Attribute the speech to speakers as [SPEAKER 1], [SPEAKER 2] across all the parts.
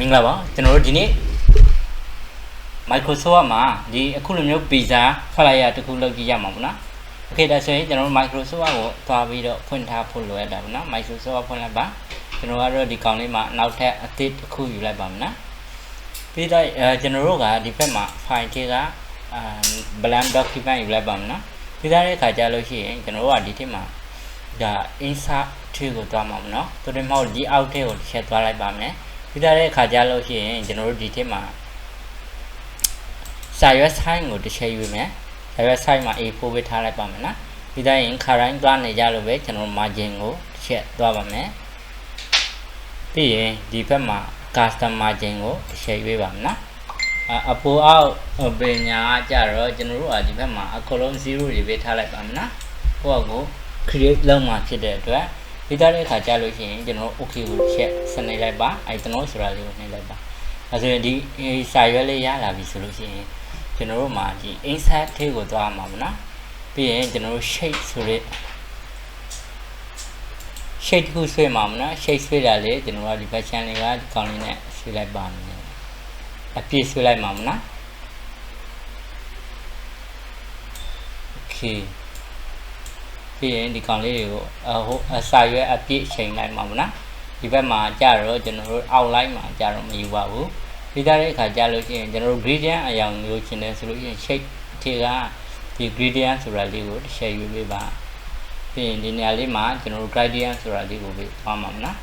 [SPEAKER 1] မင်္ဂလာပါကျွန်တော်တို့ဒီနေ့ Microsoft မှာဒီအခုလိုမျိုး pizza ထွက်လိုက်ရတစ်ခုလုပ်ကြည့်ရမှာပေါ့နော်။ Okay ဒါဆိုရင်ကျွန်တော်တို့ Microsoft ကိုသွားပြီးတော့ဖွင့်ထားဖို့လိုရတာပေါ့နော်။ Microsoft ဖွင့်လိုက်ပါကျွန်တော်ကတော့ဒီကောင်လေးမှာနောက်ထပ်အသစ်တစ်ခုယူလိုက်ပါမယ်နော်။ပြီးတော့အဲကျွန်တော်တို့ကဒီဘက်မှာ file တွေကအာ blank document ယူလိုက်ပါမယ်နော်။ပြီးသားတဲ့ခါကျလို့ရှိရင်ကျွန်တော်တို့ကဒီထက်မှာဒါ insert ထွေးကိုသွားမှာပေါ့နော်။သူတို့မဟုတ်ဒီအောက်ထဲကိုချက်သွားလိုက်ပါမယ်။ ပြီးသားတဲ့ခါကျလို့ရှိရင်ကျွန်တော်တို့ဒီထက်မှာစာရွက်ဆိုင်ကိုတစ်ချက်ယူမယ်စာရွက်ဆိုင်မှာ A4 ပဲထားလိုက်ပါမယ်နော်ပြီးသားရင်ခါတိုင်းသွားနေကြလို့ပဲကျွန်တော် margin ကိုတစ်ချက်သွားပါမယ်ပြီးရင်ဒီဘက်မှာ custom margin ကိုတစ်ချက်ရွေးပါမယ်နော်အပိုအောက်ပညာကကြတော့ကျွန်တော်တို့ကဒီဘက်မှာအကုန်လုံး0တွေပဲထားလိုက်ပါမယ်နော်ကိုယ့်အကို create လုပ်မှဖြစ်တဲ့အတွက် ပြီးသားတဲ့အခါကြာလို့ရှိရင်ကျွန်တော် okay ကိုချက်စနေလိုက်ပါအဲကျွန်တော်ဆိုတာလေးကိုနှိပ်လိုက်ပါအဲဆိုရင်ဒီစာရွက်လေးရလာပြီဆိုလို့ရှိရင်ကျွန်တော်တို့မှာဒီ insert ထဲကိုသွားမှာမနော်ပြီးရင်ကျွန်တော်တို့ shape ဆိုတဲ့ shape တစ်ခုဆွဲမှာမနော် shape ဆွဲတာလေကျွန်တော်တို့ဒီ version လေးကဒီကောင်းလေးနဲ့ဆွဲလိုက်ပါမယ်အပြည့်ဆွဲလိုက်မှာမနော် okay ပြီးရင်ဒီကောင်လေးတွေကိုအဟိုအစာရွက်အပြည့်ချိန်လိုက်မှာမနော်ဒီဘက်မှာကြာတော့ကျွန်တော်တို့ outline မှာကြာတော့မယူပါဘူးပြီးသားတဲ့အခါကြာလို့ရှိရင်ကျွန်တော်တို့ gradient အရောင်မျိုးချင်တယ်ဆိုလို့ရှိရင် shape ထေကဒီ gradient ဆိုတာလေးကိုတစ်ချက်ယူပေးပါပြီးရင်ဒီနေရာလေးမှာကျွန်တော်တို့ gradient ဆိုတာလေးကိုပဲသွားမှာမနော်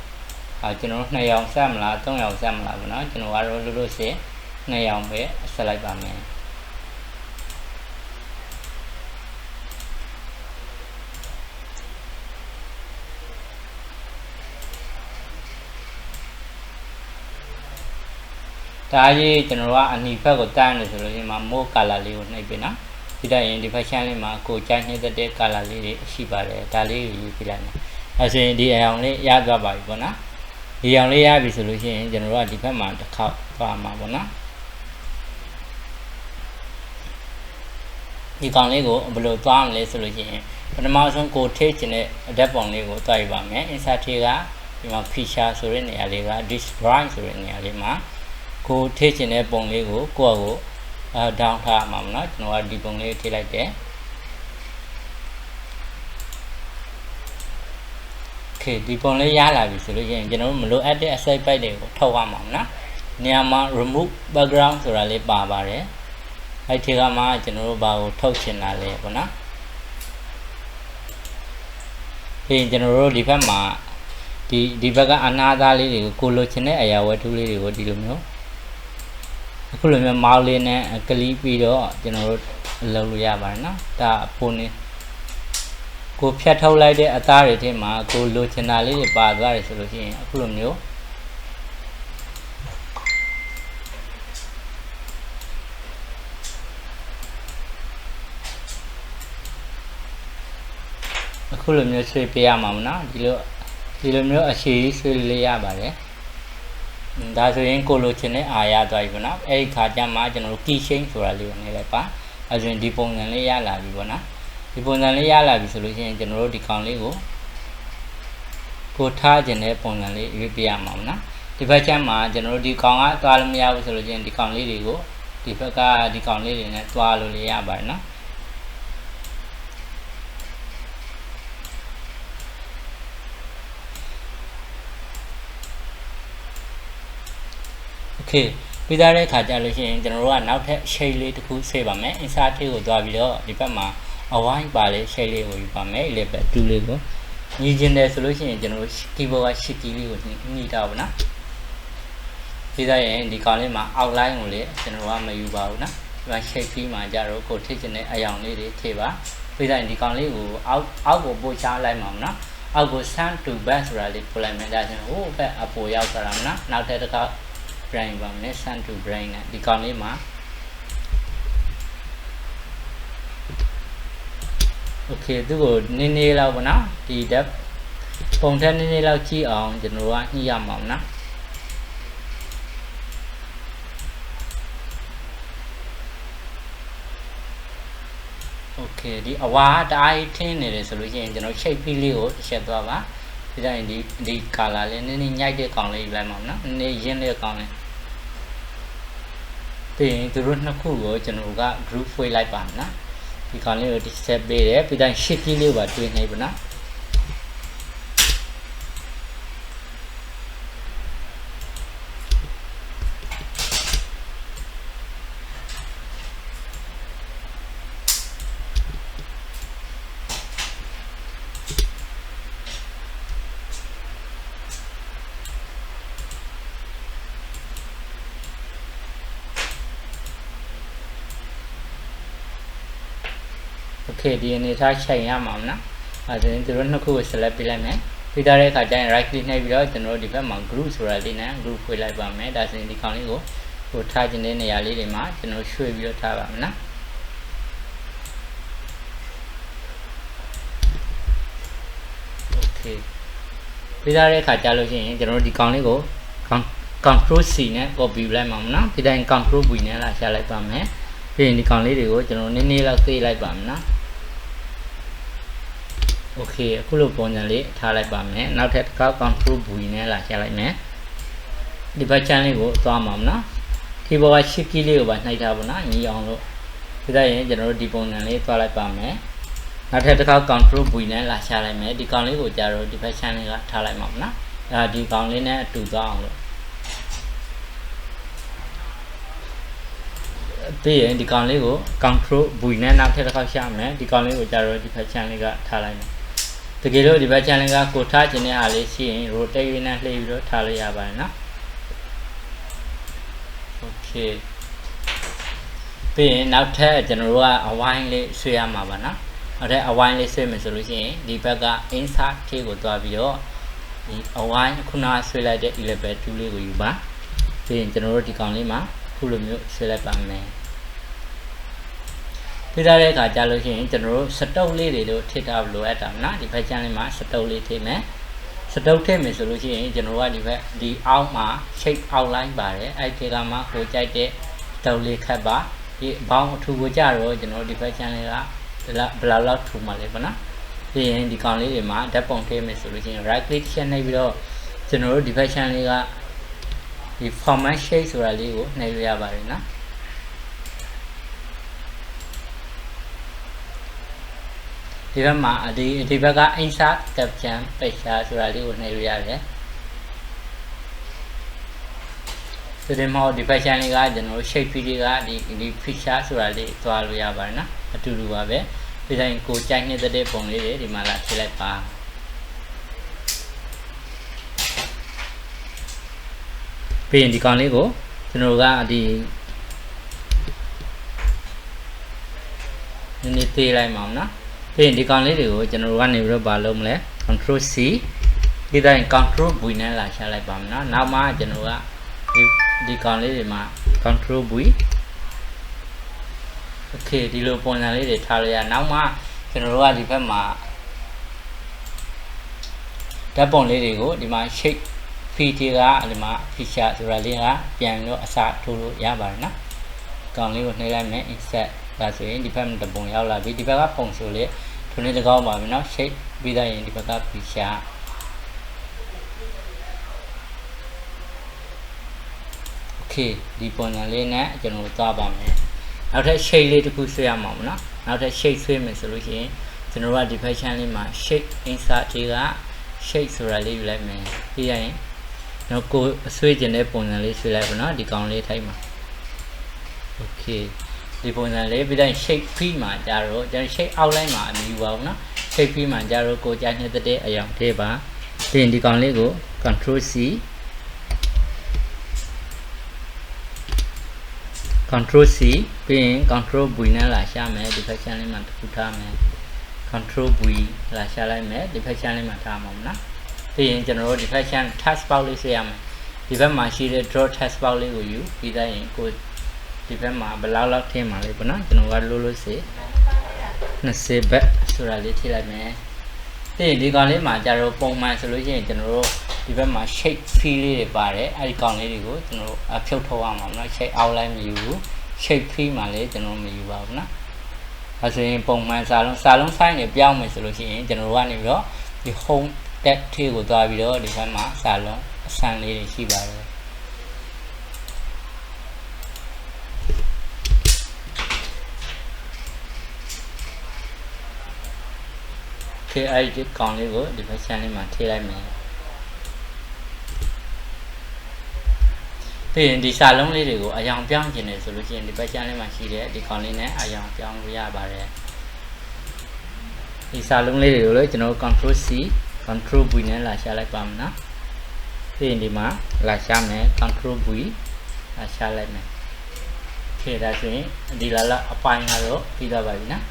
[SPEAKER 1] အဲကျွန်တော်တို့2ရောင်ဆက်မလား3ရောင်ဆက်မလားဗောနော်ကျွန်တော်ကတော့လို့လို့ရှိရင်2ရောင်ပဲဆက်လိုက်ပါမယ် ဒါကြီးကျွန်တော်ကအနီဖက်ကိုတန်းလို့ဆိုလို့ရှိရင်မိုး color လေးကိုနှိပ်ပေးနော်ပြီးတော့ရင်ဒီ fashion လေးမှာကိုကြိုက်နေတဲ့ color လေးတွေရှိပါတယ်ဒါလေးကိုယူပြလိုက်မယ်အဲဆိုရင်ဒီအရောင်လေးရသွားပါပြီပေါ့နော်ဒီအရောင်လေးရပြီဆိုလို့ရှိရင်ကျွန်တော်တို့ကဒီဘက်မှာတစ်ခေါက်သွားမှာပေါ့နော်ဒီကောင်လေးကိုဘယ်လိုသွားမလဲဆိုလို့ရှိရင်ပထမဆုံးကိုထိချင်တဲ့ adapt ပုံလေးကိုတွားရပါမယ် insert ထေကဒီမှာ feature ဆိုတဲ့နေရာလေးက display ဆိုတဲ့နေရာလေးမှာ ကိုထည့်ချင်တဲ့ပုံလေးကိုကိုယ့်အကိုအဲ down ထားမှာမနော်ကျွန်တော်ကဒီပုံလေးထည့်လိုက်တယ်โอเคဒီပုံလေးရလာပြီဆိုလို့ရှိရင်ကျွန်တော်တို့မလိုအပ်တဲ့အစိပ်ပိုက်တွေကိုထုတ်ရမှာမနော်နေရာမှာ remove background ဆိုတာလေးပါပါတယ်အဲ့ဒီကမှကျွန်တော်တို့ဘာကိုထုတ်ချင်တာလဲပေါ့နော်ပြီးရင်ကျွန်တော်တို့ဒီဘက်မှာဒီဒီဘက်ကအနာသားလေးတွေကိုကိုလိုချင်တဲ့အရာဝတ္ထုလေးတွေကိုဒီလိုမျိုး အခုလိုမျိုးမောက်လေးနဲ့ကလီးပြီးတော့ကျွန်တော်တို့လုပ်လို့ရပါတယ်နော်ဒါပုံနေကိုဖြတ်ထုတ်လိုက်တဲ့အသားတွေထဲမှာကိုလိုချင်တာလေးတွေပါသွားတယ်ဆိုလို့ရှိရင်အခုလိုမျိုးအခုလိုမျိုးဆွေးပေးရမှာမနော်ဒီလိုဒီလိုမျိုးအခြေဆွေးလေးရပါတယ် ဒါဆိုရင်ကိုလိုချင်တဲ့အာရသွားပြီပေါ့နော်အဲ့ဒီခါကျမှကျွန်တော်တို့ key chain ဆိုတာလေးကိုနေလိုက်ပါအဲဆိုရင်ဒီပုံစံလေးရလာပြီပေါ့နော်ဒီပုံစံလေးရလာပြီဆိုလို့ရှိရင်ကျွန်တော်တို့ဒီကောင်လေးကိုကိုထားခြင်းတဲ့ပုံစံလေးရွေးပြရမှာပေါ့နော်ဒီဘက်ချမ်းမှာကျွန်တော်တို့ဒီကောင်ကသွားလို့မရဘူးဆိုလို့ရှိရင်ဒီကောင်လေးတွေကိုဒီဘက်ကဒီကောင်လေးတွေနဲ့သွားလို့ရပါတယ်နော် okay ပြီးသားတဲ့အခါကျလို့ရှိရင်ကျွန်တော်တို့ကနောက်ထပ် shape လေးတစ်ခုဆေးပါမယ် insert ထည့်ကိုသွားပြီးတော့ဒီဘက်မှာအဝိုင်းပါလေ shape လေးကိုယူပါမယ် level 2လေးကိုညီကျင်တယ်ဆိုလို့ရှိရင်ကျွန်တော်တို့ keyboard က shift key လေးကိုညီတာပါနော်ပြီးသားရင်ဒီကောင်လေးမှာ outline ကိုလေကျွန်တော်ကမယူပါဘူးနော်ဒီမှာ shape ပြီးမှကြတော့ကိုထည့်ချင်တဲ့အရာလေးတွေထည့်ပါပြီးသားရင်ဒီကောင်လေးကိုအောက်အောက်ကိုပို့ချလိုက်မှာမနော်အောက်ကို send to back ဆိုတာလေးပို့လိုက်မယ်ဒါဆိုဟိုဘက်အပေါ်ရောက်သွားတာမနော်နောက်ထပ်တစ်ခါ brain ပါမယ် sun to brain နဲ့ဒီကောင်လေးမှာ okay သူ့ကိုနည်းနည်းလောက်ပေါ့နော်ဒီ depth ပုံထက်နည်းနည်းလောက်ကြည့်အောင်ကျွန်တော်တို့ကညှိရမှာပေါ့နော် okay ဒီအဝါတအားကြီးထင်းနေတယ်ဆိုလို့ရှိရင်ကျွန်တော် shape ပြီးလေးကိုရှက်သွားပါဒီတိုင်းဒီဒီ color လေးနည်းနည်းညှိုက်တဲ့ကောင်လေးယူလိုက်မှာနော်နည်းနည်းရင်းတဲ့ကောင်လေး ပြီးရင်သူတို့နှစ်ခုကိုကျွန်တော်က group ဖွေးလိုက်ပါမယ်နော်ဒီကောင်လေးကိုတစ်ချက်ပေးတယ်ပြီးတိုင်း shift key လေးပါတွင်းနေပါနော် โอเคဒီအနေထားချိန်ရမှာမနော်အဲဒါရင်တို့နှစ်ခုကို select ပေးလိုက်မယ်ပြီးသားတဲ့အခါကျရင် right click နှိပ်ပြီးတော့ကျွန်တော်တို့ဒီဘက်မှာ group ဆိုတာလေးနဲ့ group ဖွေးလိုက်ပါမယ်ဒါဆိုရင်ဒီကောင်လေးကိုဟိုထားခြင်းတဲ့နေရာလေးတွေမှာကျွန်တော်ရွှေ့ပြီးတော့ထားပါမယ်နော်โอเคပြီးသားတဲ့အခါကျလို့ရှိရင်ကျွန်တော်တို့ဒီကောင်လေးကို control C နဲ့ copy လိုက်မှာမနော်ဒီတိုင်း control V နဲ့လာရှာလိုက်ပါမယ်ပြီးရင်ဒီကောင်လေးတွေကိုကျွန်တော်နည်းနည်းလောက်သိလိုက်ပါမယ်နော် โอเคအခုလိုပုံစံလေးထားလိုက်ပါမယ်နောက်ထပ်တစ်ခါ control V နဲ့လာရှာလိုက်မယ်ဒီဘက် channel လေးကိုသွားမှာမနော်ဒီဘောက shift key လေးကိုပါနှိုက်ထားပါနော်ညီအောင်လို့ဒီတိုင်းရင်ကျွန်တော်တို့ဒီပုံစံလေးသွားလိုက်ပါမယ်နောက်ထပ်တစ်ခါ control V နဲ့လာရှာလိုက်မယ်ဒီကောင်လေးကိုကြာတော့ဒီဘက် channel လေးကထားလိုက်မှာမနော်ဒါဒီကောင်လေးနဲ့အတူသွားအောင်လို့ပြီးရင်ဒီကောင်လေးကို control V နဲ့နောက်ထပ်တစ်ခါရှာမယ်ဒီကောင်လေးကိုကြာတော့ဒီဘက် channel လေးကထားလိုက်မယ် တကယ်လို့ဒီဘက် channel ကကိုထားခြင်းတဲ့အားလေးရှိရင် rotate နဲ့လှည့်ပြီးတော့ထားလို့ရပါတယ်နော် okay ပြီးရင်နောက်ထပ်ကျွန်တော်တို့ကအဝိုင်းလေးဆွဲရမှာပါနော်နောက်ထပ်အဝိုင်းလေးဆွဲမယ်ဆိုလို့ရှိရင်ဒီဘက်က insert ထေးကိုတွားပြီးတော့ဒီအဝိုင်းခုနဆွဲလိုက်တဲ့ level 2လေးကိုယူပါပြီးရင်ကျွန်တော်တို့ဒီကောင်လေးမှာခုလိုမျိုးဆွဲလိုက်ပါမယ် ပြထားတဲ့အခါကြာလို့ရှိရင်ကျွန်တော်တို့စတုပ်လေးတွေတို့ထည့်ထားလို့အပ်တာနော်ဒီဘက်ချမ်းလေးမှာစတုပ်လေးထည့်မယ်စတုပ်ထည့်မယ်ဆိုလို့ရှိရင်ကျွန်တော်တို့ကဒီဘက်ဒီအောက်မှာ shape outline ပါတယ်အဲ့ဒီကမှကိုကြိုက်တဲ့စတုပ်လေးခတ်ပါဒီဘောင်းအထူကိုကြတော့ကျွန်တော်တို့ဒီဘက်ချမ်းလေးကဘယ်လောက်ထူမှလဲပေါ့နော်ပြီးရင်ဒီကောင်လေးတွေမှာဓာတ်ပုံထည့်မယ်ဆိုလို့ရှိရင် right click ရှင်းနေပြီးတော့ကျွန်တော်တို့ဒီဘက်ချမ်းလေးကဒီ format shape ဆိုတာလေးကိုနှိပ်လို့ရပါတယ်နော် ဒီဘက်မှာဒီဒီဘက်က insert caption picture ဆိုတာလေးကိုနှိပ်လို့ရတယ်ဆိုဒီမှာဒီ fashion လေးကကျွန်တော်တို့ shape လေးကဒီဒီ feature ဆိုတာလေးသွားလို့ရပါတယ်နော်အတူတူပါပဲဒီတိုင်းကိုကြိုက်နေတဲ့ပုံလေးတွေဒီမှာလာထည့်လိုက်ပါပြီးရင်ဒီကောင်လေးကိုကျွန်တော်ကဒီနည်းနည်းသေးလိုက်မှာနော် ပြီးရင်ဒီကောင်လေးတွေကိုကျွန်တော်တို့ကနေပြီးတော့မလုပ်မလဲ control C ဒီတိုင်း control V နဲ့လာရှာလိုက်ပါမယ်နော်နောက်မှကျွန်တော်ကဒီဒီကောင်လေးတွေမှာ control V okay ဒီလိုပုံစံလေးတွေထားလိုက်ရနောက်မှကျွန်တော်တို့ကဒီဘက်မှာဓာတ်ပုံလေးတွေကိုဒီမှာ shape feature ကဒီမှာ feature ဆိုတာလေးကပြန်လို့အစားထိုးလို့ရပါတယ်နော်ကောင်လေးကိုနှိပ်လိုက်မယ် insert ဒါဆိုရင်ဒီဘက်မှာတပုံရောက်လာပြီဒီဘက်ကပုံဆိုလေ ထိုနေ့တကောင်းပါပြီနော် shape ပြီးသားရင်ဒီဘက်က feature okay ဒီပုံစံလေးနဲ့ကျွန်တော်သွားပါမယ်နောက်ထပ် shade လေးတစ်ခုဆွဲရမှာမနော်နောက်ထပ် shade ဆွဲမယ်ဆိုလို့ရှိရင်ကျွန်တော်ကဒီ fashion လေးမှာ shade insert တွေက shade ဆိုတာလေးယူလိုက်မယ်ပြီးရရင်တော့ကိုအဆွေးကျင်တဲ့ပုံစံလေးဆွဲလိုက်ပါနော်ဒီကောင်လေးထိုက်မှာ okay ဒီပုံစံလေးပြီးတိုင်း shape free မှာကြာတော့ကျွန်တော် shape outline မှာအမြူပါဘူးနော် shape free မှာကြာတော့ကိုကြာညက်တဲ့အရာတွေပါပြီးရင်ဒီကောင်လေးကို control C control C ပြီးရင် control V နဲ့လာရှာမယ်ဒီ function လေးမှာတစ်ခုထားမယ် control V လာရှာလိုက်မယ်ဒီ function လေးမှာထားမှာမနော်ပြီးရင်ကျွန်တော်တို့ဒီ function task box လေးဆက်ရမယ်ဒီဘက်မှာရှိတဲ့ draw task box လေးကိုယူပြီးသားရင်ကို ဒီဘက်မှာဘယ်လောက်လောက်ထည့်မှာလဲပေါ့နော်ကျွန်တော်ကလို့လို့စေ20ဘက်ဆိုတာလေးထည့်လိုက်မယ်ပြီးရင်ဒီကောင်လေးမှာကျတော့ပုံမှန်ဆိုလို့ရှိရင်ကျွန်တော်တို့ဒီဘက်မှာ shape feel လေးတွေပါတယ်အဲဒီကောင်လေးတွေကိုကျွန်တော်တို့အဖြုတ်ထုတ်အောင်ပါမနော် shape outline မယူဘူး shape feel မှာလည်းကျွန်တော်မယူပါဘူးနော်အဲဆိုရင်ပုံမှန်စာလုံးစာလုံး sign တွေပြောင်းမယ်ဆိုလို့ရှိရင်ကျွန်တော်တို့ကနေပြီးတော့ဒီ home tab ထေးကိုသွားပြီးတော့ဒီဘက်မှာစာလုံးအဆန်လေးတွေရှိပါတယ် okay အဲ့ဒီကောင်လေးကိုဒီဘက် channel လေးမှာထည့်လိုက်မယ်ပြီးရင်ဒီစာလုံးလေးတွေကိုအယောင်ပြောင်းခြင်းတယ်ဆိုလို့ရှိရင်ဒီဘက် channel လေးမှာရှိတဲ့ဒီကောင်လေးနဲ့အယောင်ပြောင်းလို့ရပါတယ်ဒီစာလုံးလေးတွေကိုလည်းကျွန်တော် control C control V နဲ့လာရှာလိုက်ပါမယ်နော်ပြီးရင်ဒီမှာလာရှာမယ် control V လာရှာလိုက်မယ်ခေဒါဆိုရင်ဒီလာလာအပိုင်းကတော့ပြီးသွားပါပြီနော်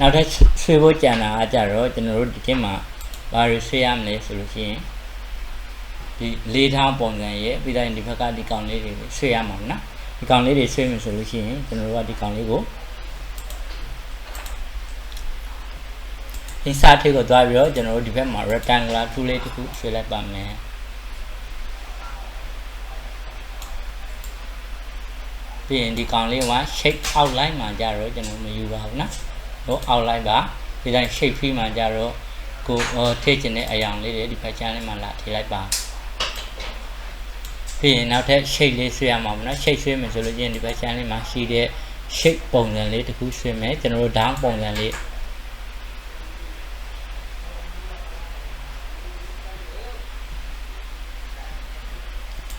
[SPEAKER 1] နောက်ထပ်ဆွေးဖို့ကြံတာအကြတော့ကျွန်တော်တို့ဒီကမှာဘာတွေဆွေးရမလဲဆိုလို့ရှိရင်ဒီလေးထောင်းပုံစံရဲ့ပြီးတိုင်းဒီဘက်ကဒီကောင်လေးတွေဆွေးရမှာနော်ဒီကောင်လေးတွေဆွေးမယ်ဆိုလို့ရှိရင်ကျွန်တော်တို့ကဒီကောင်လေးကိုဒီစာထိပ်ကိုသွားပြီးတော့ကျွန်တော်တို့ဒီဘက်မှာ rectangular tool လေးတစ်ခုဆွဲလိုက်ပါမယ်ပြီးရင်ဒီကောင်လေးက shape outline မှာကြတော့ကျွန်တော်မယူပါဘူးနော် ဟို outline ပါဒီတိုင်း shape free မှာကြတော့ကိုဟိုထည့်ခြင်းတဲ့အရာလေးတွေဒီဘက် channel မှာလာထည့်လိုက်ပါပြီးရင်နောက်ထပ် shape လေးဆွဲရမှာပေါ့နော် shape ဆွဲမယ်ဆိုလို့ချင်းဒီဘက် channel မှာရှိတဲ့ shape ပုံစံလေးတစ်ခုဆွဲမယ်ကျွန်တော်တို့ down ပုံစံလေး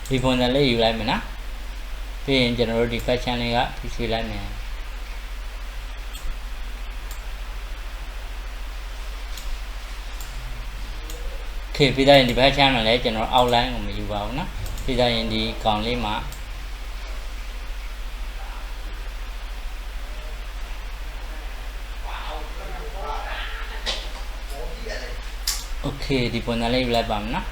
[SPEAKER 1] ဒီပုံစံလေးယူလိုက်မယ်နော်ပြီးရင်ကျွန်တော်တို့ဒီ fashion လေးကဖြည့်ဆွေးလိုက်မယ် ခေပြီးတော့ဒီ fashion မှာလည်းကျွန်တော် outline ကိုမယူပါဘူးနော်ပြီးတော့ရင်ဒီကောင်လေးမှာโอเคဒီပုံစံလေးယူလိုက်ပါမယ်နော်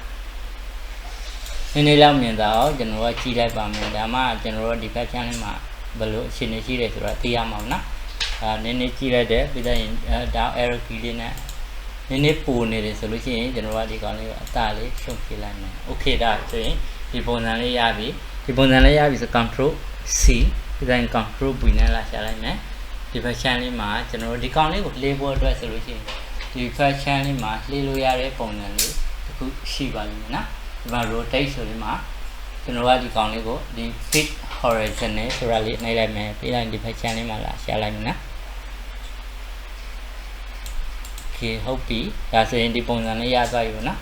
[SPEAKER 1] နည်းနည်းလောက်မြင်တာအောင်ကျွန်တော်ကကြည့်လိုက်ပါမယ်ဒါမှကျွန်တော်တို့ဒီဘက် channel မှာဘယ်လိုအခြေအနေရှိတယ်ဆိုတာသိရမှာနော်အာနည်းနည်းကြည့်လိုက်တယ်ပြီးတော့ရင်ဒါ arrow key လေးနဲ့ နည်းနည်းပူနေတယ်ဆိုလို့ရှိရင်ကျွန်တော်ကဒီကောင်လေးကိုအသားလေးရှုပ်ပြလိုက်မယ် okay ဒါဆိုရင်ဒီပုံစံလေးရပြီဒီပုံစံလေးရပြီဆို control C ပြီးတော့ control V နဲ့လာရှာလိုက်မယ်ဒီဘက် channel လေးမှာကျွန်တော်တို့ဒီကောင်လေးကိုလေးဖို့အတွက်ဆိုလို့ရှိရင်ဒီဘက် channel လေးမှာလှေလို့ရတဲ့ပုံစံလေးတစ်ခုရှိပါလိမ့်မယ်နော်ဒီမှာ rotate ဆိုပြီးမှကျွန်တော်ကဒီကောင်လေးကိုဒီ fit horizontal ဆိုတာလေးနှိပ်လိုက်မယ်ပြီးလိုက်ဒီဘက် channel လေးမှာလာရှာလိုက်မယ်နော် okay ဟုတ်ပြီဒါဆိုရင်ဒီပုံစံလေးရသွားပြီပေါ့နော်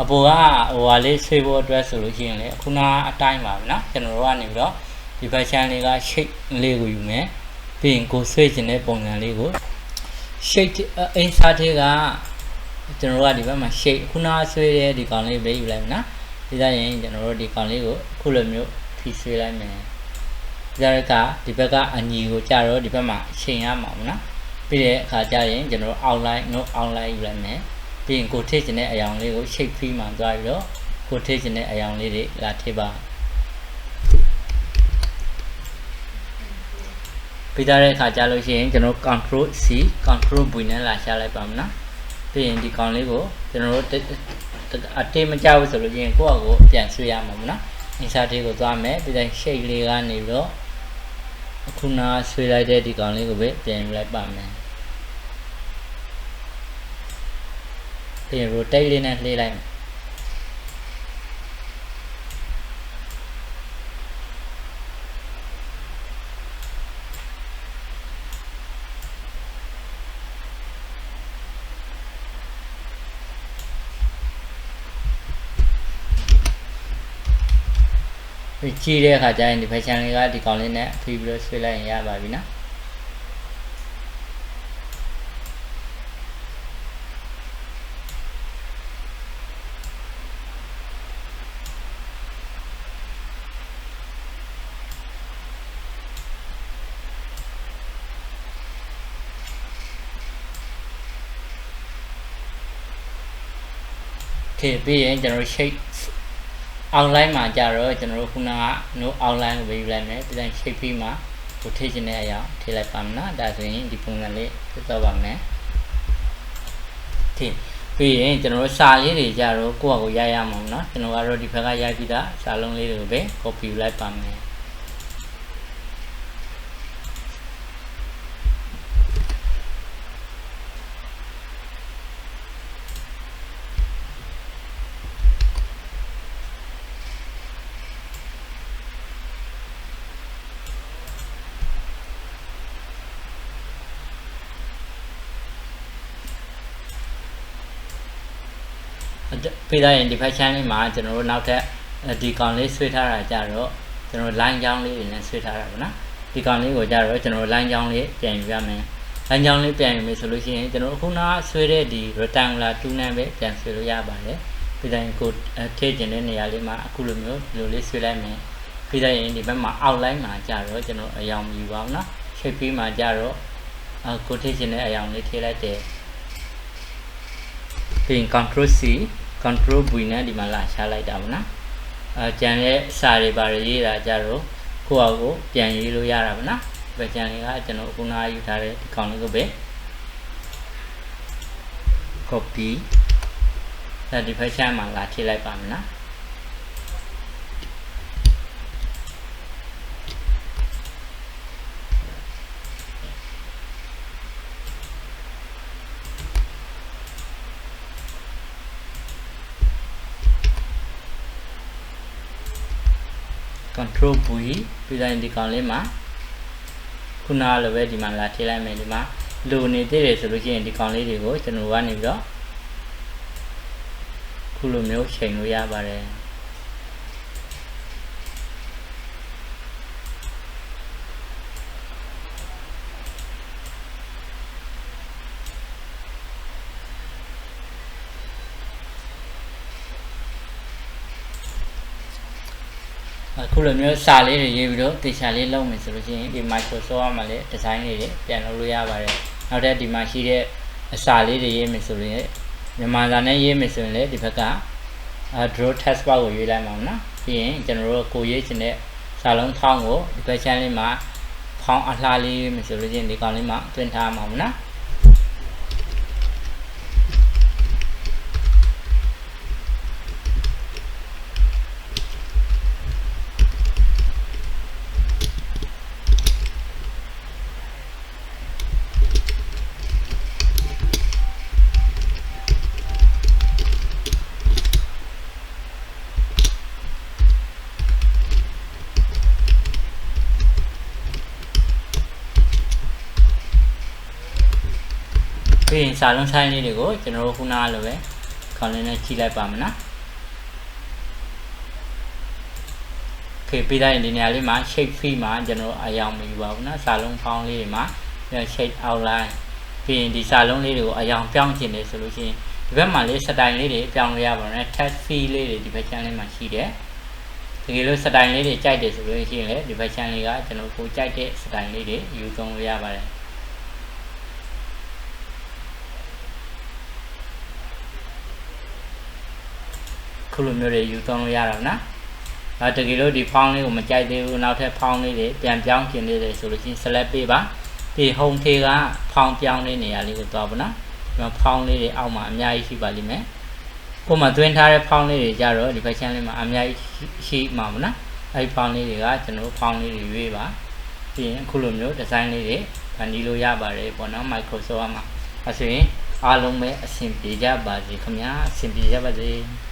[SPEAKER 1] အပေါ်ကဟိုဟာလေးဆွေးဖို့အတွက်ဆိုလို့ရှိရင်လေခုနအတိုင်းပါပဲเนาะကျွန်တော်တို့ကနေပြီးတော့ဒီ version လေးက shape လေးကိုယူမယ်ပြီးရင်ကိုဆွဲခြင်းတဲ့ပုံစံလေးကို shape insert ထဲကကျွန်တော်တို့ကဒီဘက်မှာ shape ခုနဆွဲတဲ့ဒီကောင်လေးပဲယူလိုက်မယ်နော်ဒီကြရင်ကျွန်တော်တို့ဒီကောင်လေးကိုခုလိုမျိုးဖြီးဆွဲလိုက်မယ် ဒီကြကဒီဘက်ကအညီကိုကြာတော့ဒီဘက်မှာချိန်ရမှာပေါ့နော်ပြီးတဲ့အခါကျရင်ကျွန်တော်တို့ outline note outline ယူလိုက်မယ်ပြီးရင်ကိုထည့်ခြင်းတဲ့အယောင်လေးကို shape free မှာသွားပြီးတော့ကိုထည့်ခြင်းတဲ့အယောင်လေးတွေလာထည့်ပါပြီးသားတဲ့အခါကြာလို့ရှိရင်ကျွန်တော် control C control V နဲ့လာရှာလိုက်ပါမယ်နော်ပြီးရင်ဒီကောင်လေးကိုကျွန်တော်တို့အတေးမကြောက်ဆိုလို့ရှိရင်ကိုယ့်အကိုပြန်ဆွဲရမှာမနော် insert လေးကိုသွားမယ်ပြီးတော့ shape လေးကနေပြီးတော့အ ခုနဆွဲလိုက်တဲ့ဒီကောင်လေးကိုပဲပြန်ယူလိုက်ပါမယ်ပြီးရင် rotate လေးနဲ့လှည့်လိုက် ကြည့်တဲ့အခါကျရင်ဒီ fashion လေးကဒီကောင်လေးနဲ့ဖိပြီးတော့ဆွဲလိုက်ရင်ရပါပြီနော်ခေပြီးရင်ကျွန်တော် shape online မှာကြတော့ကျွန်တော်တို့ခုနက no online ကိုပေးလိုက်မယ်ဒီတိုင်း shape ပြီးမှ rotation နဲ့အရာထည့်လိုက်ပါမယ်နော်ဒါဆိုရင်ဒီပုံစံလေးဖြစ်သွားပါမယ်ထည့်ပြီးရင်ကျွန်တော်တို့စာလေးတွေကြတော့ကိုယ့်အကိုရရမှာမနော်ကျွန်တော်ကတော့ဒီဘက်ကရိုက်ပြီးသားစာလုံးလေးတွေကိုပဲ copy လိုက်ပါမယ် ပြီးသားရင်ဒီဖက် channel လေးမှာကျွန်တော်တို့နောက်ထပ်ဒီကောင်လေးဆွဲထားတာကြတော့ကျွန်တော် line ကြောင်းလေးတွေနဲ့ဆွဲထားတာပေါ့နော်ဒီကောင်လေးကိုကြတော့ကျွန်တော် line ကြောင်းလေးပြန်ယူရမယ် line ကြောင်းလေးပြန်ယူမယ်ဆိုလို့ရှိရင်ကျွန်တော်အခုနကဆွဲတဲ့ဒီ rectangular 2နဲ့ပဲပြန်ဆွဲလို့ရပါတယ်ပြီးတိုင်းကိုထည့်ကျင်တဲ့နေရာလေးမှာအခုလိုမျိုးဒီလိုလေးဆွဲလိုက်မယ်ပြီးတိုင်းရင်ဒီဘက်မှာ outline မှာကြတော့ကျွန်တော်အယောင်မယူပါဘူးနော် shape ပြီးမှာကြတော့ကိုထည့်ကျင်တဲ့အယောင်လေးထည့်လိုက်တယ်ပြီးရင် control C control V နဲ့ဒီမှာလာရှာလိုက်တာပေါ့နော်အဲကြံတဲ့စာတွေပါရေးတာကြတော့ကိုယ့်အကိုပြန်ရေးလို့ရတာပေါ့နော်ပဲကြံလေးကကျွန်တော်အခုနားယူထားတဲ့ဒီကောင်လေးကိုပဲ copy အဲဒီဖက်ချမ်းမှာလာထည့်လိုက်ပါမယ်နော် control V ပြီးတိုင်းဒီကောင်လေးမှာခုနလိုပဲဒီမှာလာထည့်လိုက်မယ်ဒီမှာလိုနေသေးတယ်ဆိုလို့ရှိရင်ဒီကောင်လေးတွေကိုကျွန်တော်ကနေပြီးတော့ခုလိုမျိုးချိန်လို့ရပါတယ် ခုလိုမျိုးစာလေးတွေရေးပြီးတော့တေချာလေးလုပ်မယ်ဆိုလို့ရှိရင်ဒီ Microsoft မှာလည်းဒီဇိုင်းလေးတွေပြန်လုပ်လို့ရပါတယ်နောက်ထပ်ဒီမှာရှိတဲ့အစာလေးတွေရေးမယ်ဆိုရင်မြန်မာစာနဲ့ရေးမယ်ဆိုရင်လည်းဒီဘက်က draw text box ကိုရွေးလိုက်ပါမယ်နော်ပြီးရင်ကျွန်တော်တို့ကိုရေးချင်တဲ့စာလုံးထောင်းကိုဒီဘက် channel လေးမှာဖောင်းအလှလေးရေးမယ်ဆိုလို့ရှိရင်ဒီကောင်လေးမှာတွင်ထားမှာပါနော် ပြီးရင်စာလုံးဆိုင်လေးတွေကိုကျွန်တော်တို့ခုနလိုပဲ column နဲ့ကြည့်လိုက်ပါမယ်နော်ခေပေးတဲ့ဒီနေရာလေးမှာ shape fill မှာကျွန်တော်အယောင်မယူပါဘူးနော်စာလုံးဖောင်းလေးတွေမှာ shape outline ပြီးရင်ဒီစာလုံးလေးတွေကိုအယောင်ပြောင်းချင်တယ်ဆိုလို့ရှိရင်ဒီဘက်မှာလေးစတိုင်လေးတွေပြောင်းလို့ရပါမယ် text fill လေးတွေဒီဘက် channel မှာရှိတယ်တကယ်လို့စတိုင်လေးတွေကြိုက်တယ်ဆိုလို့ရှိရင်လည်းဒီဘက် channel ကကျွန်တော်ကိုကြိုက်တဲ့စတိုင်လေးတွေယူသုံးလို့ရပါတယ် ခုလိုမျိုးတွေယူသုံးလို့ရတာနော်။အဲတကယ်လို့ဒီဖောင်းလေးကိုမကြိုက်သေးဘူးနောက်ထပ်ဖောင်းလေးတွေပြန်ပြောင်းကျင်နေတယ်ဆိုလို့ချင်း select ပေးပါ။ဒီ home ထေကဖောင်းပြောင်းလေးနေရာလေးကိုသွားပါနော်။ဒီမှာဖောင်းလေးတွေအောက်မှာအများကြီးရှိပါလိမ့်မယ်။ကိုယ်မှာတွင်းထားတဲ့ဖောင်းလေးတွေကြတော့ဒီ function လေးမှာအများကြီးရှိမှာပါနော်။အဲဒီဖောင်းလေးတွေကကျွန်တော်ဖောင်းလေးတွေရွေးပါ။ပြီးရင်အခုလိုမျိုး design လေးတွေဖန်တီးလို့ရပါတယ်ပေါ့နော် Microsoft မှာ။အဲဆိုရင်အားလုံးပဲအဆင်ပြေကြပါစေခင်ဗျာအဆင်ပြေကြပါစေ။